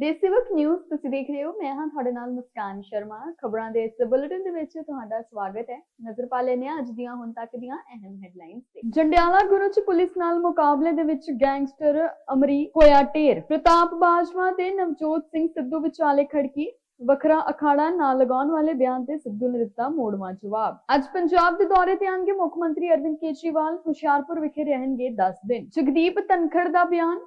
ਦੇਸੇਵਕ news ਤੁਸੀਂ ਦੇਖ ਰਹੇ ਹੋ। ਮੈਂ ਹਾਂ ਤੁਹਾਡੇ ਨਾਲ ਮੁਸਕਾਨ ਸ਼ਰਮਾ। ਖਬਰਾਂ ਦੇ ਇਸ ਬੁਲੇਟਿਨ ਦੇ ਵਿੱਚ ਤੁਹਾਡਾ ਸਵਾਗਤ ਹੈ। ਨਜ਼ਰ ਪਾ ਲੈਂਦੇ ਹਾਂ ਅੱਜ ਦੀਆਂ, ਹੁਣ ਤੱਕ ਦੀਆਂ ਅਹਿਮ ਹੈਡਲਾਈਨਸ ਤੇ। ਜੰਡਿਆਲਾ ਗੁਰੂ ਚ ਪੁਲਿਸ ਨਾਲ ਮੁਕਾਬਲੇ ਦੇ ਵਿੱਚ ਗੈਂਗਸਟਰ ਅਮਰੀ ਹੋਇਆ ਢੇਰ। ਪ੍ਰਤਾਪ ਬਾਜਵਾ ਤੇ ਨਵਜੋਤ ਸਿੰਘ ਸਿੱਧੂ ਵਿਚਾਲੇ ਖੜਕੀ। ਵੱਖਰਾ ਅਖਾੜਾ ਨਾ ਲਗਾਉਣ ਵਾਲੇ ਬਿਆਨ ਤੇ ਸਿੱਧੂ ਨੇ ਦਿੱਤਾ ਮੋੜਵਾਂ ਜਵਾਬ। ਅੱਜ ਪੰਜਾਬ ਦੇ ਦੌਰੇ ਤੇ ਆਣਗੇ ਮੁੱਖ ਮੰਤਰੀ ਅਰਵਿੰਦ ਕੇਜਰੀਵਾਲ। ਹੁਸ਼ਿਆਰਪੁਰ ਵਿਖੇ ਰਹਿਣਗੇ 10 ਦਿਨ। ਜਗਦੀਪ ਧਨਖੜ ਦਾ ਬਿਆਨ।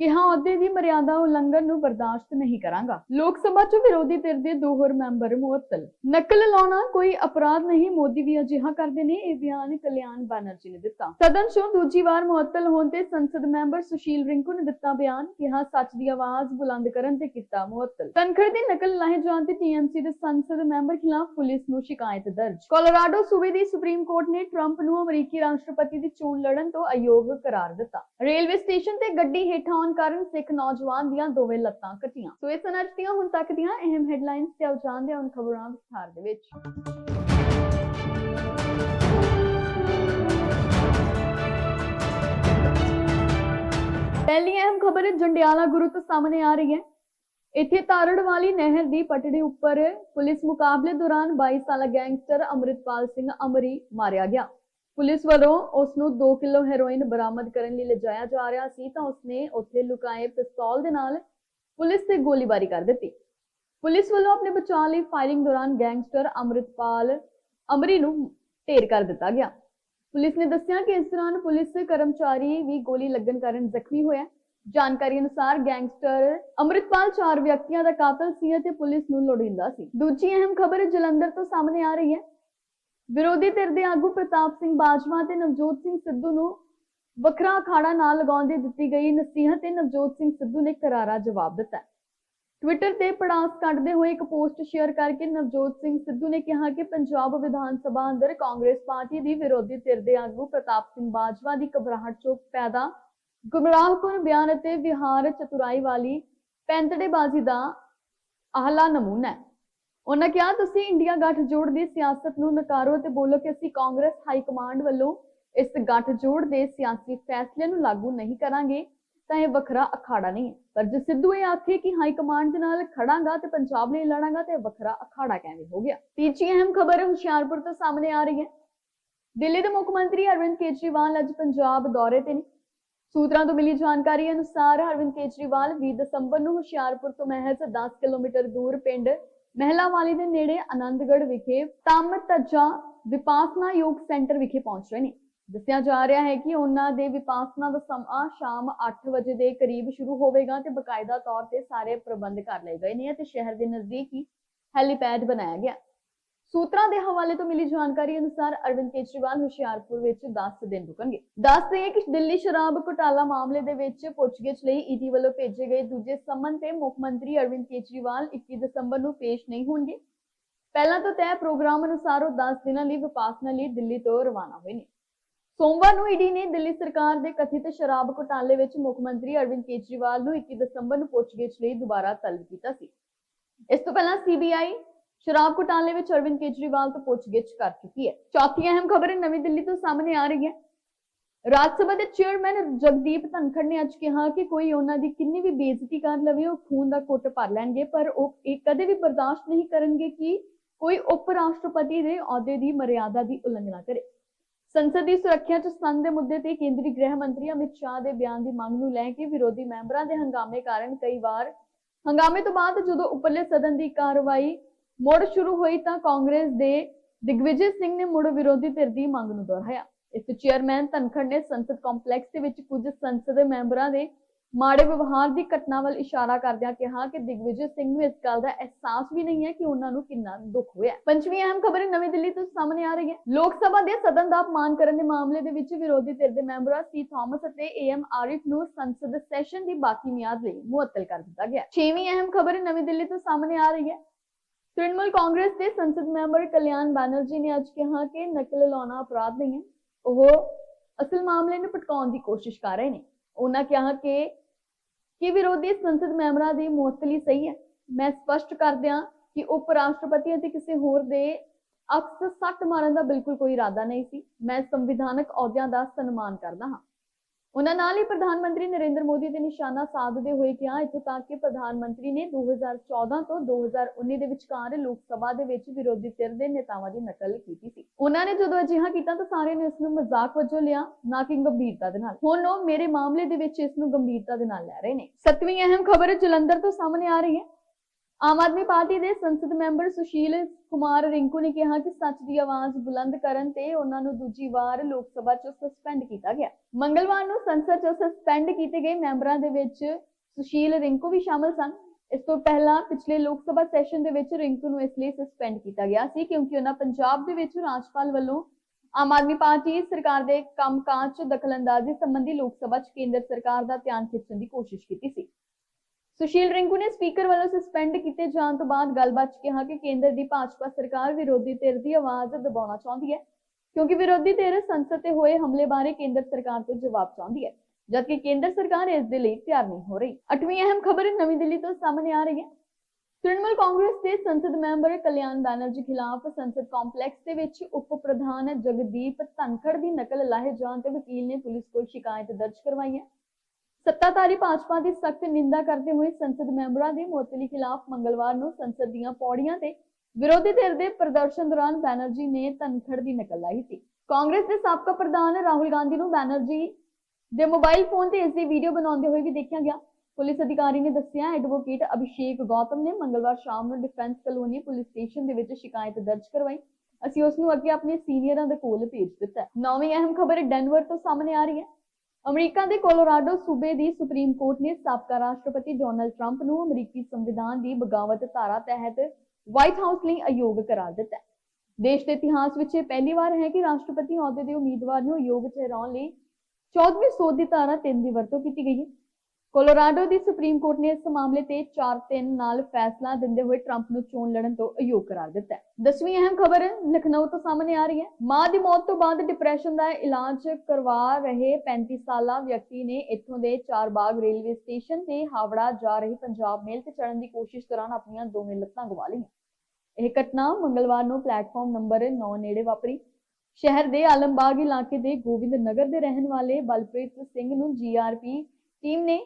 ਕਿਹਾ ਅਹੁਦੇ ਦੀ ਮਰਿਆਦਾ ਉਲੰਘਣ ਨੂੰ ਬਰਦਾਸ਼ਤ ਨਹੀਂ ਕਰਾਂਗਾ। ਲੋਕ ਸਭਾ 'ਚ ਵਿਰੋਧੀ ਧਿਰ ਦੇ ਦੋ ਹੋਰ ਮੈਂਬਰ ਮੁਅੱਤਲ। ਨਕਲ ਲਾਉਣਾ ਕੋਈ ਅਪਰਾਧ ਨਹੀਂ, ਮੋਦੀ ਵੀ ਅਜਿਹਾ ਕਰਦੇ ਨੇ, ਇਹ ਬਿਆਨ ਕਲਿਆਣ ਬੈਨਰਜੀ ਨੇ ਦਿੱਤਾ। ਸਦਨ 'ਚੋਂ ਦੂਜੀ ਵਾਰ ਮੁਅੱਤਲ ਹੋਣ ਤੇ ਸੰਸਦ ਮੈਂਬਰ ਸੁਸ਼ੀਲ ਰਿੰਕੂ ਨੇ ਦਿੱਤਾ ਬਿਆਨ ਕਿਹਾ ਸੱਚ ਦੀ ਆਵਾਜ਼ ਬੁਲੰਦ ਕਰਨ ਤੇ ਕੀਤਾ ਮੁਅੱਤਲ। ਤਨਖੜ ਦੀ ਨਕਲ ਲਾਹੇ ਜਾਣ ਤੇ ਟੀਐਮਸੀ ਦੇ ਸੰਸਦ ਮੈਂਬਰ ਖਿਲਾਫ ਪੁਲਿਸ ਨੂੰ ਸ਼ਿਕਾਇਤ ਦਰਜ। ਕੋਲੋਰਾਡੋ ਸੂਬੇ ਦੀ ਸੁਪਰੀਮ ਕੋਰਟ ਨੇ ਟਰੰਪ ਨੂੰ ਅਮਰੀਕੀ ਰਾਸ਼ਟਰਪਤੀ ਦੀ ਚੋਣ ਲੜਨ ਤੋਂ ਅਯੋਗ ਕਰਾਰ ਦਿੱਤਾ। ਰੇਲਵੇ ਸਟੇਸ਼ਨ ਤੇ ਗੱਡੀ ਹੇਠਾਂ ਆਉਣ ਕਾਰਨ ਸਿੱਖ ਨੌਜਵਾਨ ਦੀਆਂ ਦੋਵੇਂ ਲੱਤਾਂ ਕੱਟੀਆਂ। ਸੋ ਇਹ ਸਨ ਦੀਆਂ ਹੁਣ ਤੱਕ ਦੀਆਂ ਅਹਿਮ ਹੈਡਲਾਈਨਸ ਤੇ ਆਓ ਜਾਣਦੇ ਹਾਂ ਖਬਰਾਂ ਵਿਸਥਾਰ ਦੇ ਵਿੱਚ। ਪਹਿਲੀ ਅਹਿਮ ਖਬਰ ਜੰਡਿਆਲਾ ਗੁਰੂ ਤੋਂ ਸਾਹਮਣੇ ਆ ਰਹੀ ਹੈ। ਇੱਥੇ ਤਾਰੜ ਵਾਲੀ ਨਹਿਰ ਦੀ ਪਟੜੀ ਉੱਪਰ ਪੁਲਿਸ ਮੁਕਾਬਲੇ ਦੌਰਾਨ 22 ਸਾਲਾ ਗੈਂਗਸਟਰ ਅੰਮ੍ਰਿਤਪਾਲ ਸਿੰਘ ਅਮਰੀ ਮਾਰਿਆ ਗਿਆ। ਪੁਲਿਸ ਵੱਲੋਂ ਉਸ ਨੂੰ 2 ਕਿਲੋ ਹੈਰੋਇਨ ਬਰਾਮਦ ਕਰਨ ਲਈ ਲਿਜਾਇਆ ਜਾ ਰਿਹਾ ਸੀ ਤਾਂ ਉਸਨੇ ਉੱਥੇ ਲੁਕਾਏ ਪਿਸਤੌਲ ਦੇ ਨਾਲ ਪੁਲਿਸ ਤੇ ਗੋਲੀਬਾਰੀ ਕਰ ਦਿੱਤੀ। ਪੁਲਿਸ ਵੱਲੋਂ ਆਪਣੇ ਬਚਾਅ ਲਈ ਫਾਇਰਿੰਗ ਦੌਰਾਨ ਗੈਂਗਸਟਰ ਅੰਮ੍ਰਿਤਪਾਲ ਅਮਰੀ ਨੂੰ ਢੇਰ ਕਰ ਦਿੱਤਾ ਗਿਆ। ਪੁਲਿਸ ਨੇ ਦੱਸਿਆ ਕਿ ਇਸ ਦੌਰਾਨ ਪੁਲਿਸ ਕਰਮਚਾਰੀ ਵੀ ਗੋਲੀ ਲੱਗਣ ਕਾਰਨ ਜ਼ਖਮੀ ਹੋਇਆ। ਜਾਣਕਾਰੀ ਅਨੁਸਾਰ ਗੈਂਗਸਟਰ ਅੰਮ੍ਰਿਤਪਾਲ ਚਾਰ ਵਿਅਕਤੀਆਂ ਦਾ ਕਾਤਲ ਸੀ ਅਤੇ ਪੁਲਿਸ ਨੂੰ ਲੋੜੀਂਦਾ ਸੀ। ਦੂਜੀ ਅਹਿਮ ਖਬਰ ਜਲੰਧਰ ਤੋਂ ਸਾਹਮਣੇ ਆ ਰਹੀ ਹੈ। ਵਿਰੋਧੀ ਧਿਰ ਦੇ ਆਗੂ ਪ੍ਰਤਾਪ ਸਿੰਘ ਬਾਜਵਾ ਤੇ ਨਵਜੋਤ ਸਿੰਘ ਸਿੱਧੂ ਨੂੰ ਵੱਖਰਾ ਅਖਾੜਾ ਨਾ ਲਗਾਉਣ ਦੀ ਦਿੱਤੀ ਗਈ ਨਸੀਹਤ ਤੇ ਨਵਜੋਤ ਸਿੰਘ ਸਿੱਧੂ ਨੇ ਕਰਾਰਾ ਜਵਾਬ ਦਿੱਤਾ ਟਵਿੱਟਰ ਤੇ ਪੜਾਸ ਕੱਢਦੇ ਹੋਏ ਇੱਕ ਪੋਸਟ ਸ਼ੇਅਰ ਕਰਕੇ ਨਵਜੋਤ ਸਿੰਘ ਸਿੱਧੂ ਨੇ ਕਿਹਾ ਕਿ ਪੰਜਾਬ ਵਿਧਾਨ ਸਭਾ ਅੰਦਰ ਕਾਂਗਰਸ ਪਾਰਟੀ ਦੀ ਵਿਰੋਧੀ ਧਿਰ ਦੇ ਆਗੂ ਪ੍ਰਤਾਪ ਸਿੰਘ ਬਾਜਵਾ ਦੀ ਘਬਰਾਹਟ ਚੋਂ ਪੈਦਾ ਗੁੰਮਰਾਹਕੁਨ ਬਿਆਨ ਅਤੇ ਵਿਹਾਰ ਚਤੁਰਾਈ ਵਾਲੀ ਪੈਂਤੜੇਬਾਜ਼ੀ ਦਾ ਆਹਲਾ ਨਮੂਨਾ ਹੈ। ਉਹਨਾਂ ਕਿਹਾ, ਤੁਸੀਂ ਇੰਡੀਆ ਗੱਠਜੋੜ ਦੀ ਸਿਆਸਤ ਨੂੰ ਨਕਾਰੋ ਤੇ ਬੋਲੋ ਕਿ ਅਸੀਂ ਕਾਂਗਰਸ ਹਾਈ ਕਮਾਂਡ ਵੱਲੋਂ ਇਸ ਗੱਠਜੋੜ ਦੇ ਸਿਆਸੀ ਫੈਸਲੇ ਨੂੰ ਲਾਗੂ ਨਹੀਂ ਕਰਾਂਗੇ, ਤਾਂ ਇਹ ਵੱਖਰਾ ਅਖਾੜਾ ਨਹੀਂ ਹੈ। ਪਰ ਜੇ ਸਿੱਧੂ ਇਹ ਆਖੇ ਕਿ ਹਾਈ ਕਮਾਂਡ ਦੇ ਨਾਲ ਖੜਾਂਗਾ ਤੇ ਪੰਜਾਬ ਲਈ ਲੜਾਂਗਾ, ਤੇ ਵੱਖਰਾ ਅਖਾੜਾ ਕਿਵੇਂ ਹੋ ਗਿਆ? ਤੀਜੀ ਅਹਿਮ ਖਬਰ ਹੁਸ਼ਿਆਰਪੁਰ ਤੋਂ ਸਾਹਮਣੇ ਆ ਰਹੀ ਹੈ। ਦਿੱਲੀ ਦੇ ਮੁੱਖ ਮੰਤਰੀ ਅਰਵਿੰਦ ਕੇਜਰੀਵਾਲ ਅੱਜ ਪੰਜਾਬ ਦੌਰੇ ਤੇ ਨੇ। ਸੂਤਰਾਂ ਤੋਂ ਮਿਲੀ ਜਾਣਕਾਰੀ ਅਨੁਸਾਰ ਅਰਵਿੰਦ ਕੇਜਰੀਵਾਲ 20 ਦਸੰਬਰ ਨੂੰ ਹੁਸ਼ਿਆਰਪੁਰ ਤੋਂ ਮਹਿਜ਼ 10 ਕਿਲੋਮੀਟਰ ਦੂਰ ਪਿੰਡ ਮਹਿਲਾਵਾਲੀ ਦੇ ਨੇੜੇ ਆਨੰਦਗੜ੍ਹ ਵਿਖੇ ਤਮ ਤੱਜਾ ਵਿਪਾਸਨਾ ਯੋਗ ਸੈਂਟਰ ਵਿਖੇ ਪਹੁੰਚ ਰਹੇ ਨੇ। ਦੱਸਿਆ ਜਾ ਰਿਹਾ ਹੈ ਕਿ ਉਹਨਾਂ ਦੇ ਵਿਪਾਸਨਾ ਦਾ ਸਮਾਂ ਸ਼ਾਮ 8 ਵਜੇ ਦੇ ਕਰੀਬ ਸ਼ੁਰੂ ਹੋਵੇਗਾ ਤੇ ਬਕਾਇਦਾ ਤੌਰ ਤੇ ਸਾਰੇ ਪ੍ਰਬੰਧ ਕਰ ਲਏ ਗਏ ਨੇ ਅਤੇ ਸ਼ਹਿਰ ਦੇ ਨਜ਼ਦੀਕ ਹੀ ਹੈਲੀਪੈਡ ਬਣਾਇਆ ਗਿਆ। ਸੂਤਰਾਂ ਦੇ ਹਵਾਲੇ ਤੋਂ ਮਿਲੀ ਜਾਣਕਾਰੀ ਅਨੁਸਾਰ ਅਰਵਿੰਦ ਕੇਜਰੀਵਾਲ ਹੁਸ਼ਿਆਰਪੁਰ ਵਿੱਚ 10 ਦਿਨ ਰੁਕਣਗੇ। ਦੱਸ ਦਈਏ ਕਿ ਦਿੱਲੀ ਸ਼ਰਾਬ ਘੁਟਾਲਾ ਮਾਮਲੇ ਦੇ ਵਿੱਚ ਪੁੱਛਗਿੱਛ ਲਈ ਈਡੀ ਵੱਲੋਂ ਭੇਜੇ ਗਏ ਦੂਜੇ ਸੰਮਨ ਤੇ ਮੁੱਖ ਮੰਤਰੀ ਅਰਵਿੰਦ ਕੇਜਰੀਵਾਲ 21 ਦਸੰਬਰ ਨੂੰ ਪੇਸ਼ ਨਹੀਂ ਹੋਣਗੇ। ਪਹਿਲਾਂ ਤੋਂ ਤੈਅ ਪ੍ਰੋਗਰਾਮ ਅਨੁਸਾਰ ਉਹ 10 ਦਿਨਾਂ ਲਈ ਵਿਪਾਸਨਾ ਲਈ ਦਿੱਲੀ ਤੋਂ ਰਵਾਨਾ ਹੋਏ ਨੇ। ਸੋਮਵਾਰ ਨੂੰ ਈਡੀ ਨੇ ਦਿੱਲੀ ਸਰਕਾਰ ਦੇ ਕਥਿਤ ਸ਼ਰਾਬ ਘੁਟਾਲੇ ਵਿੱਚ ਮੁੱਖ ਮੰਤਰੀ ਅਰਵਿੰਦ ਕੇਜਰੀਵਾਲ ਨੂੰ 21 ਦਸੰਬਰ ਨੂੰ ਪੁੱਛਗਿੱਛ ਲਈ ਦੁਬਾਰਾ ਤਲਬ ਕੀਤਾ ਸੀ। ਇਸ ਤੋਂ ਪਹਿਲਾਂ ਸੀਬੀਆਈ ਸ਼ਰਾਬ ਘੁਟਾਲੇ ਵਿੱਚ ਅਰਵਿੰਦ ਕੇਜਰੀਵਾਲ ਤੋਂ ਪੁੱਛਗਿੱਛ ਕਰ ਚੁੱਕੀ ਹੈ। ਚੌਥੀ ਅਹਿਮ ਖਬਰ ਨਵੀਂ ਦਿੱਲੀ ਤੋਂ ਸਾਹਮਣੇ ਆ ਰਹੀ ਹੈ। ਰਾਜ ਸਭਾ ਦੇ ਚੇਅਰਮੈਨ ਜਗਦੀਪ ਧਨਖੜ ਨੇ ਅੱਜ ਕਿਹਾ ਕਿ ਕੋਈ ਉਹਨਾਂ ਦੀ ਕਿੰਨੀ ਵੀ ਬੇਇੱਜ਼ਤੀ ਕਰ ਲਵੇ, ਉਹ ਖੂਨ ਦਾ ਘੁੱਟ ਭਰ ਲੈਣਗੇ, ਪਰ ਉਹ ਇਹ ਕਦੇ ਵੀ ਬਰਦਾਸ਼ਤ ਨਹੀਂ ਕਰਨਗੇ ਕਿ ਕੋਈ ਉਪ ਰਾਸ਼ਟਰਪਤੀ ਦੇ ਅਹੁਦੇ ਦੀ ਮਰਿਆਦਾ ਦੀ ਉਲੰਘਣਾ ਕਰੇ। ਸੰਸਦ ਦੀ ਸੁਰੱਖਿਆ ਚ ਸੰਨ ਦੇ ਮੁੱਦੇ ਤੇ ਕੇਂਦਰੀ ਗ੍ਰਹਿ ਮੰਤਰੀ ਅਮਿਤ ਸ਼ਾਹ ਦੇ ਬਿਆਨ ਦੀ ਮੰਗ ਨੂੰ ਲੈ ਕੇ ਵਿਰੋਧੀ ਮੈਂਬਰਾਂ ਦੇ ਹੰਗਾਮੇ ਕਾਰਨ ਕਈ ਵਾਰ ਹੰਗਾਮੇ ਤੋਂ ਬਾਅਦ ਜਦੋਂ ਉੱਪਰਲੇ ਸਦਨ ਦੀ ਕਾਰਵਾਈ ਮੁੜ ਸ਼ੁਰੂ ਹੋਈ ਤਾਂ ਕਾਂਗਰਸ ਦੇ ਦਿਗਵਿਜੇ ਸਿੰਘ ਨੇ ਮੁੜ ਵਿਰੋਧੀ ਧਿਰ ਦੀ ਮੰਗ ਨੂੰ ਦੁਹਰਾਇਆ। ਇਸ ਤੇ ਚੇਅਰਮੈਨ ਧਨਖੜ ਨੇ ਸੰਸਦ ਕੰਪਲੈਕਸ ਦੇ ਵਿੱਚ ਕੁਝ ਸੰਸਦ ਮੈਂਬਰਾਂ ਦੇ ਮਾੜੇ ਵਿਵਹਾਰ ਦੀ ਘਟਨਾ ਵੱਲ ਇਸ਼ਾਰਾ ਕਰਦਿਆਂ ਕਿਹਾ ਕਿ ਦਿਗਵਿਜੇ ਸਿੰਘ ਨੂੰ ਇਸ ਗੱਲ ਦਾ ਅਹਿਸਾਸ ਵੀ ਨਹੀਂ ਹੈ ਕਿ ਉਹਨਾਂ ਨੂੰ ਕਿੰਨਾ ਦੁੱਖ ਹੋਇਆ। ਪੰਜਵੀਂ ਅਹਿਮ ਖਬਰ ਨਵੀਂ ਦਿੱਲੀ ਤੋਂ ਸਾਹਮਣੇ ਆ ਰਹੀ ਹੈ। ਲੋਕ ਸਭਾ ਦੇ ਸਦਨ ਦਾ ਅਪਮਾਨ ਕਰਨ ਦੇ ਮਾਮਲੇ ਦੇ ਵਿੱਚ ਵਿਰੋਧੀ ਧਿਰ ਦੇ ਮੈਂਬਰਾਂ ਸੀ ਥਾਮਸ ਅਤੇ ਏਐਮ ਆਰਿਫ ਨੂੰ ਸੰਸਦ ਸੈਸ਼ਨ ਦੀ ਬਾਕੀ ਮਿਆਦ ਲਈ ਮੁਅੱਤਲ ਕਰ ਦਿੱਤਾ ਗਿਆ। ਛੇਵੀਂ ਅਹਿਮ ਖਬਰ ਨਵੀਂ ਦਿੱਲੀ ਤੋਂ ਸਾਹਮਣੇ ਆ ਰਹੀ ਹੈ। ਤ੍ਰਿਣਮੂਲ ਕਾਂਗਰਸ ਦੇ ਸੰਸਦ ਮੈਂਬਰ ਕਲਿਆਣ ਬੈਨਰਜੀ ਨੇ ਅੱਜ ਕਿਹਾ ਕਿ ਨਕਲ ਲਾਉਣਾ ਅਪਰਾਧ ਨਹੀਂ ਹੈ। ਉਹ ਅਸਲ ਮਾਮਲੇ ਨੂੰ ਭਟਕਾਉਣ ਦੀ ਕੋਸ਼ਿਸ਼ ਕਰ ਰਹੇ ਨੇ। ਉਹਨਾਂ ਕਿਹਾ ਕਿ ਕਿ ਵਿਰੋਧੀ ਸੰਸਦ ਮੈਂਬਰਾਂ ਦੀ ਮੁਅੱਤਲੀ ਸਹੀ ਹੈ। ਮੈਂ ਸਪਸ਼ਟ ਕਰ ਦਿਆਂ ਕਿ ਉਪ ਰਾਸ਼ਟਰਪਤੀ ਅਤੇ ਕਿਸੇ ਹੋਰ ਦੇ ਅਕਸ ਸੱਟ ਮਾਰਨ ਦਾ ਬਿਲਕੁਲ ਕੋਈ ਇਰਾਦਾ ਨਹੀਂ ਸੀ। ਮੈਂ ਸੰਵਿਧਾਨਕ ਅਹੁਦਿਆਂ ਦਾ ਸਨਮਾਨ ਕਰਦਾ ਹਾਂ। ਉਹਨਾਂ ਨਾਲ ਹੀ ਪ੍ਰਧਾਨ ਮੰਤਰੀ ਨਰਿੰਦਰ ਮੋਦੀ ਤੇ ਨਿਸ਼ਾਨਾ ਸਾਧਦੇ ਹੋਏ ਕਿਹਾ, ਇੱਥੋਂ ਤੱਕ ਕਿ ਪ੍ਰਧਾਨ ਮੰਤਰੀ ਨੇ 2014 ਤੋਂ 2019 ਦੇ ਵਿਚਕਾਰ ਲੋਕ ਸਭਾ ਦੇ ਵਿੱਚ ਵਿਰੋਧੀ ਧਿਰ ਦੇ ਨੇਤਾਵਾਂ ਦੀ ਨਕਲ ਕੀਤੀ ਸੀ। ਉਹਨਾਂ ਨੇ ਜਦੋਂ ਅਜਿਹਾ ਕੀਤਾ ਤਾਂ ਸਾਰਿਆਂ ਨੇ ਇਸ ਨੂੰ ਮਜ਼ਾਕ ਵਜੋਂ ਲਿਆ, ਨਾ ਕਿ ਗੰਭੀਰਤਾ ਦੇ ਨਾਲ। ਹੁਣ ਉਹ ਮੇਰੇ ਮਾਮਲੇ ਦੇ ਵਿੱਚ ਇਸ ਨੂੰ ਗੰਭੀਰਤਾ ਦੇ ਨਾਲ ਲੈ ਰਹੇ ਨੇ। ਸੱਤਵੀਂ ਅਹਿਮ ਖਬਰ ਜਲੰਧਰ ਤੋਂ ਸਾਹਮਣੇ ਆ ਰਹੀ ਹੈ। ਆਮ ਆਦਮੀ ਪਾਰਟੀ ਦੇ ਸੰਸਦ ਮੈਂਬਰ ਸੁਸ਼ੀਲ ਕੁਮਾਰ ਰਿੰਕੂ ਨੇ ਕਿਹਾ ਕਿ ਸੱਚ ਦੀ ਆਵਾਜ਼ ਬੁਲੰਦ ਕਰਨ ਤੇ ਉਹਨਾਂ ਨੂੰ ਦੂਜੀ ਵਾਰ ਲੋਕ ਸਭਾ 'ਚ ਸਸਪੈਂਡ ਕੀਤਾ ਗਿਆ। ਮੰਗਲਵਾਰ ਨੂੰ ਸੰਸਦ 'ਚ ਸਸਪੈਂਡ ਕੀਤੇ ਗਏ ਮੈਂਬਰਾਂ ਦੇ ਵਿੱਚ ਸੁਸ਼ੀਲ ਰਿੰਕੂ ਵੀ ਸ਼ਾਮਲ ਸਨ। ਇਸ ਤੋਂ ਪਹਿਲਾਂ ਪਿਛਲੇ ਲੋਕ ਸਭਾ ਸੈਸ਼ਨ ਦੇ ਵਿੱਚ ਰਿੰਕੂ ਨੂੰ ਇਸ ਲਈ ਸਸਪੈਂਡ ਕੀਤਾ ਗਿਆ ਸੀ ਕਿਉਂਕਿ ਉਹਨਾਂ ਪੰਜਾਬ ਦੇ ਵਿੱਚ ਰਾਜਪਾਲ ਵੱਲੋਂ ਆਮ ਆਦਮੀ ਪਾਰਟੀ ਸਰਕਾਰ ਦੇ ਕੰਮਕਾਜ 'ਚ ਦਖਲਅੰਦਾਜ਼ੀ ਸੰਬੰਧੀ ਲੋਕ ਸਭਾ 'ਚ ਕੇਂਦਰ ਸਰਕਾਰ ਦਾ ਧਿਆਨ ਖਿੱਚਣ ਦੀ ਕੋਸ਼ਿਸ਼ ਕੀਤੀ ਸੀ। ਸੁਸ਼ੀਲ ਰਿੰਕੂ ਨੇ ਸਪੀਕਰ ਵੱਲੋਂ ਸਸਪੈਂਡ ਕੀਤੇ ਜਾਣ ਤੋਂ ਬਾਅਦ ਗੱਲਬਾਤ ਕਿਹਾ ਕਿ ਕੇਂਦਰ ਦੀ ਭਾਜਪਾ ਸਰਕਾਰ ਵਿਰੋਧੀ ਧਿਰ ਦੀ ਆਵਾਜ਼ ਦਬਾਉਣਾ ਚਾਹੁੰਦੀ ਹੈ, ਕਿਉਂਕਿ ਵਿਰੋਧੀ ਧਿਰ ਸੰਸਦ ਤੇ ਹੋਏ ਹਮਲੇ ਬਾਰੇ ਕੇਂਦਰ ਸਰਕਾਰ ਤੋਂ ਜਵਾਬ ਚਾਹੁੰਦੀ ਹੈ, ਜਦਕਿ ਕੇਂਦਰ ਸਰਕਾਰ ਇਸ ਦੇ ਲਈ ਤਿਆਰ ਨਹੀਂ ਹੋ ਰਹੀ। ਅੱਠਵੀਂ ਅਹਿਮ ਖਬਰ ਨਵੀਂ ਦਿੱਲੀ ਤੋਂ ਸਾਹਮਣੇ ਆ ਰਹੀ ਹੈ। ਤ੍ਰਿਣਮੂਲ ਕਾਂਗਰਸ ਦੇ ਸੰਸਦ ਮੈਂਬਰ ਕਲਿਆਣ ਬੈਨਰਜੀ ਖਿਲਾਫ ਸੰਸਦ ਕੰਪਲੈਕਸ ਦੇ ਵਿੱਚ ਉਪ ਪ੍ਰਧਾਨ ਜਗਦੀਪ ਧਨਖੜ ਦੀ ਨਕਲ ਲਾਹੇ ਜਾਣ ਤੇ ਵਕੀਲ ਨੇ ਪੁਲਿਸ ਕੋਲ ਸ਼ਿਕਾਇਤ ਦਰਜ ਕਰਵਾਈ ਹੈ। ਸੱਤਾਧਾਰੀ ਭਾਜਪਾ ਦੀ ਸਖਤ ਨਿੰਦਾ ਕਰਦੇ ਹੋਏ ਸੰਸਦ ਮੈਂਬਰਾਂ ਦੀ ਮੁਅੱਤਲੀ ਖਿਲਾਫ ਮੰਗਲਵਾਰ ਨੂੰ ਸੰਸਦ ਦੀਆਂ ਪੌੜੀਆਂ ਤੇ ਵਿਰੋਧੀ ਧਿਰ ਦੇ ਪ੍ਰਦਰਸ਼ਨ ਦੌਰਾਨ ਬੈਨਰਜੀ ਨੇ ਧਨਖੜ ਦੀ ਨਕਲ ਲਾਈ ਸੀ। ਕਾਂਗਰਸ ਦੇ ਸਾਬਕਾ ਪ੍ਰਧਾਨ ਰਾਹੁਲ ਗਾਂਧੀ ਨੂੰ ਬੈਨਰਜੀ ਦੇ ਮੋਬਾਈਲ ਫੋਨ ਤੇ ਇਸ ਦੀ ਵੀਡੀਓ ਬਣਾਉਂਦੇ ਹੋਏ ਵੀ ਦੇਖਿਆ ਗਿਆ। ਪੁਲਿਸ ਅਧਿਕਾਰੀ ਨੇ ਦੱਸਿਆ, ਐਡਵੋਕੇਟ ਅਭਿਸ਼ੇਕ ਗੌਤਮ ਨੇ ਮੰਗਲਵਾਰ ਸ਼ਾਮ ਨੂੰ ਡਿਫੈਂਸ ਕਲੋਨੀ ਪੁਲਿਸ ਸਟੇਸ਼ਨ ਦੇ ਵਿੱਚ ਸ਼ਿਕਾਇਤ ਦਰਜ ਕਰਵਾਈ। ਅਸੀਂ ਉਸ ਨੂੰ ਅੱਗੇ ਆਪਣੇ ਸੀਨੀਅਰਾਂ ਦੇ ਕੋਲ ਭੇਜ ਦਿੱਤਾ। ਨੌਵੀਂ ਅਹਿਮ ਖਬਰ ਡੈਨਵਰ ਤੋਂ ਸਾਹਮਣੇ ਆ ਰਹੀ ਹੈ। ਅਮਰੀਕਾ ਦੇ ਕੋਲੋਰਾਡੋ ਸੂਬੇ ਦੀ ਸੁਪਰੀਮ ਕੋਰਟ ਨੇ ਸਾਬਕਾ ਰਾਸ਼ਟਰਪਤੀ ਡੋਨਲਡ ਟਰੰਪ ਨੂੰ ਅਮਰੀਕੀ ਸੰਵਿਧਾਨ ਦੀ ਬਗਾਵਤ ਧਾਰਾ ਤਹਿਤ ਵਾਈਟ ਹਾਊਸ ਲਈ ਅਯੋਗ ਕਰਾਰ ਦਿੱਤਾ ਹੈ। ਦੇਸ਼ ਦੇ ਇਤਿਹਾਸ ਵਿੱਚ ਇਹ ਪਹਿਲੀ ਵਾਰ ਹੈ ਕਿ ਰਾਸ਼ਟਰਪਤੀ ਅਹੁਦੇ ਦੇ ਉਮੀਦਵਾਰ ਨੂੰ ਅਯੋਗ ਠਹਿਰਾਉਣ ਲਈ 14ਵੀਂ ਸੋਧ ਦੀ ਧਾਰਾ 3 ਦੀ ਵਰਤੋਂ ਕੀਤੀ ਗਈ ਹੈ ਕੋਲੋਰਾਡੋ ਦੀ ਸੁਪਰੀਮ ਕੋਰਟ ਨੇ ਇਸ ਮਾਮਲੇ ਤੇ 4-3 ਨਾਲ ਫੈਸਲਾ ਦਿੰਦੇ ਹੋਏ ਟਰੰਪ ਨੂੰ ਚੋਣ ਲੜਨ ਤੋਂ ਅਯੋਗ ਕਰਾਰ ਦਿੱਤਾ ਹੈ। ਦਸਵੀਂ ਅਹਿਮ ਖਬਰ ਲਖਨਊ ਤੋਂ ਸਾਹਮਣੇ ਆ ਰਹੀ ਹੈ। ਮਾਂ ਦੀ ਮੌਤ ਤੋਂ ਬਾਅਦ ਡਿਪਰੈਸ਼ਨ ਦਾ ਇਲਾਜ ਕਰਵਾ ਰਹੇ 35 ਸਾਲਾ ਵਿਅਕਤੀ ਨੇ ਇੱਥੋਂ ਦੇ ਚਾਰਬਾਗ ਰੇਲਵੇ ਸਟੇਸ਼ਨ ਤੇ ਹਾਵੜਾ ਜਾ ਰਹੀ ਪੰਜਾਬ ਮੇਲ ਤੇ ਚੜ੍ਹਨ ਦੀ ਕੋਸ਼ਿਸ਼ ਦੌਰਾਨ ਆਪਣੀਆਂ ਦੋਵੇਂ ਲੱਤਾਂ ਗਵਾ ਲਈਆਂ। ਇਹ ਘਟਨਾ ਮੰਗਲਵਾਰ ਨੂੰ ਪਲੇਟਫਾਰਮ ਨੰਬਰ 9 ਨੇੜੇ ਵਾਪਰੀ। ਸ਼ਹਿਰ ਦੇ ਆਲਮਬਾਗ ਇਲਾਕੇ ਦੇ ਗੋਬਿੰਦ ਨਗਰ ਦੇ ਰਹਿਣ ਵਾਲੇ ਬਲਪ੍ਰੀਤ ਸਿੰਘ ਨੂੰ ਜੀਆਰਪੀ ਟੀਮ ਨੇ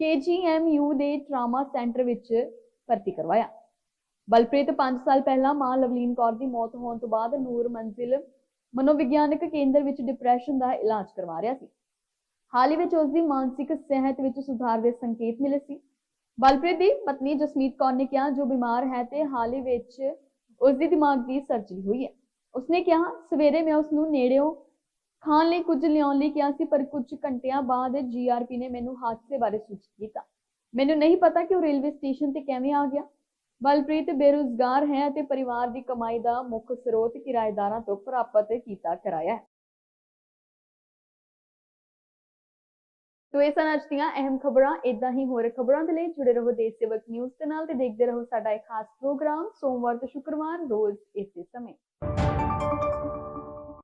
KGMU ਦੇ ਟਰਾਮਾ ਸੈਂਟਰ ਵਿੱਚ ਭਰਤੀ ਕਰਵਾਇਆ। ਬਲਪ੍ਰੀਤ 5 ਸਾਲ ਪਹਿਲਾਂ ਮਾਂ ਲਵਲੀਨ ਕੌਰ ਦੀ ਮੌਤ ਹੋਣ ਤੋਂ ਬਾਅਦ ਨੂਰ ਮੰਜ਼ਿਲ ਮਨੋਵਿਗਿਆਨਕ ਕੇਂਦਰ ਵਿੱਚ ਡਿਪਰੈਸ਼ਨ ਦਾ ਇਲਾਜ ਕਰਵਾ ਰਿਹਾ ਸੀ। ਹਾਲ ਹੀ ਵਿੱਚ ਉਸ ਦੀ ਮਾਨਸਿਕ ਸਿਹਤ ਵਿੱਚ ਸੁਧਾਰ ਦੇ ਸੰਕੇਤ ਮਿਲੇ ਸੀ। ਬਲਪ੍ਰੀਤ ਦੀ ਪਤਨੀ ਜਸਮੀਤ ਕੌਰ ਨੇ ਕਿਹਾ, ਜੋ ਬਿਮਾਰ ਹੈ ਤੇ ਹਾਲ ਹੀ ਵਿੱਚ ਉਸ ਦੀ ਦਿਮਾਗ ਦੀ ਸਰਜਰੀ ਹੋਈ ਹੈ। ਉਸਨੇ ਕਿਹਾ, ਸਵੇਰੇ ਮੈਂ ਉਸ ਨੂੰ ਨੇੜਿਓਂ ਖਾਣ ਲਈ ਕੁਝ ਲਿਆਉਣ ਲਈ ਕਿਹਾ ਸੀ, ਪਰ ਕੁਝ ਘੰਟਿਆਂ ਬਾਅਦ ਜੀਆਰਪੀ ਨੇ ਮੈਨੂੰ ਹਾਦਸੇ ਬਾਰੇ ਸੂਚਿਤ ਕੀਤਾ। ਮੈਨੂੰ ਨਹੀਂ ਪਤਾ ਕਿ ਉਹ ਰੇਲਵੇ ਸਟੇਸ਼ਨ ਤੇ ਕਿਵੇਂ ਆ ਗਿਆ। ਬਲਪ੍ਰੀਤ ਬੇਰੁਜ਼ਗਾਰ ਹੈ ਅਤੇ ਪਰਿਵਾਰ ਦੀ ਕਮਾਈ ਦਾ ਮੁੱਖ ਸਰੋਤ ਕਿਰਾਏਦਾਰਾਂ ਤੋਂ ਪ੍ਰਾਪਤ ਕੀਤਾ, ਕਰਾਇਆ ਹੈ। ਤੋ ਇਹ ਸਨ ਅੱਜ ਦੀਆਂ ਅਹਿਮ ਖਬਰਾਂ। ਇਦਾਂ ਹੀ ਹੋਰ ਖਬਰਾਂ ਦੇ ਲਈ ਜੁੜੇ ਰਹੋ ਦੇਸ਼ ਸੇਵਕ ਨਿਊਜ਼ ਦੇ ਨਾਲ ਤੇ ਦੇਖਦੇ ਰਹੋ ਸਾਡਾ ਇੱਕ ਖਾਸ ਪ੍ਰੋਗਰਾਮ ਸੋਮਵਾਰ ਤੋਂ ਸ਼ੁੱਕਰਵਾਰ ਰੋਜ਼ ਇਸੇ ਸਮੇਂ।